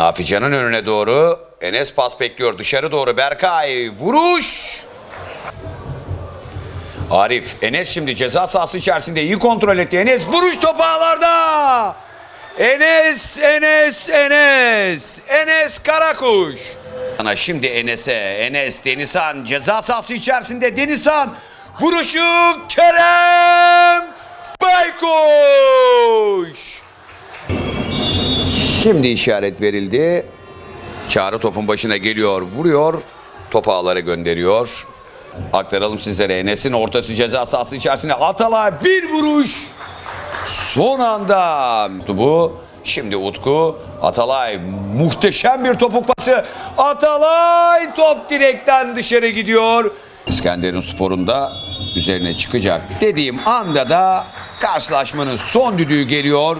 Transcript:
Nafican'ın önüne doğru. Enes pas bekliyor. Dışarı doğru Berkay. Vuruş. Arif. Enes şimdi ceza sahası içerisinde iyi kontrol etti. Enes vuruş topu ağlarda. Enes, Enes, Enes. Enes Karakuş. Ana şimdi Enes'e. Enes Denizhan ceza sahası içerisinde Denizhan. Vuruşu Kerem Şimdi işaret verildi. Çağrı topun başına geliyor, vuruyor. Top ağlara gönderiyor. Aktaralım sizlere Enes'in ortası ceza sahası içerisinde Atalay bir vuruş. Son anda bu. Şimdi Utku Atalay muhteşem bir topuk pası. Atalay top direkten dışarı gidiyor. İskenderun sporunda üzerine çıkacak dediğim anda da karşılaşmanın son düdüğü geliyor.